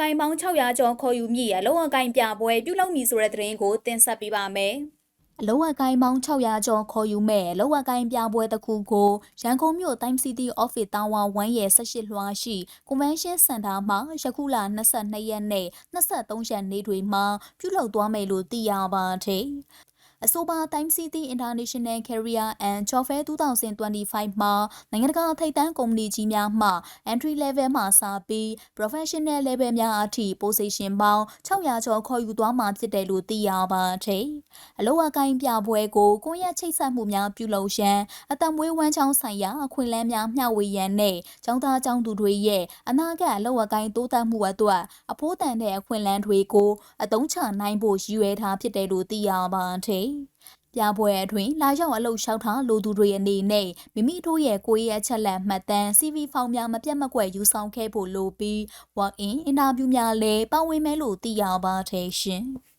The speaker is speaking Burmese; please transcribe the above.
ကိုင်းပေါင်း600ကျော်ခေါ်ယူမိရလောအကိုင်းပြပွဲပြုလုပ်မည်ဆိုတဲ့သတင်းကိုတင်ဆက်ပေးပါမယ်။အလောအကိုင်းပေါင်း600ကျော်ခေါ်ယူမဲ့လောအကိုင်းပြပွဲတစ်ခုကိုရန်ကုန်မြို့ Time City Office တာဝါဝမ်းရဲ့18လွှာရှိ Convention Center မှာယခုလ22ရက်နေ့23ရက်နေ့တွေမှာပြုလုပ်သွားမယ်လို့သိရပါတယ်။ အဆိုပါ Time City International Career and Job Fair 2025မှာနိုင်ငံတကာထိပ်တန်းကုမ္ပဏီကြီးများမှ entry level မှစပြီး professional level များအထိ position ပေါင်း600ကျော်ခေါ်ယူသွားမှာဖြစ်တယ်လို့သိရပါတယ်။အလောအကိုင်းပြပွဲကိုကိုရချိတ်ဆက်မှုများပြုလုပ်ရန်အတံမွေးဝမ်းချောင်းဆိုင်ရာအခွင့်အလမ်းများမျှဝေရန်နဲ့ကျောင်းသားကျောင်းသူတွေရဲ့အနာဂတ်အလောအကိုင်းတိုးတက်မှုအတွက်အဖိုးတန်တဲ့အခွင့်အလမ်းတွေကိုအသုံးချနိုင်ဖို့ရည်ရွယ်ထားဖြစ်တယ်လို့သိရပါတယ်။ပြပွဲအတွင်းလာရောက်အလုပ်လျှောက်ထားလိုသူတွေအနေနဲ့မိမိတို့ရဲ့ကိုယ်ရဲ့အချက်လက်မှတ်တမ်း CV ဖောင်များမပြတ်မကွက်ယူဆောင်ခဲ့ဖို့လိုပြီး work in interview များလည်းပါဝင်မယ်လို့သိရပါတယ်ရှင်။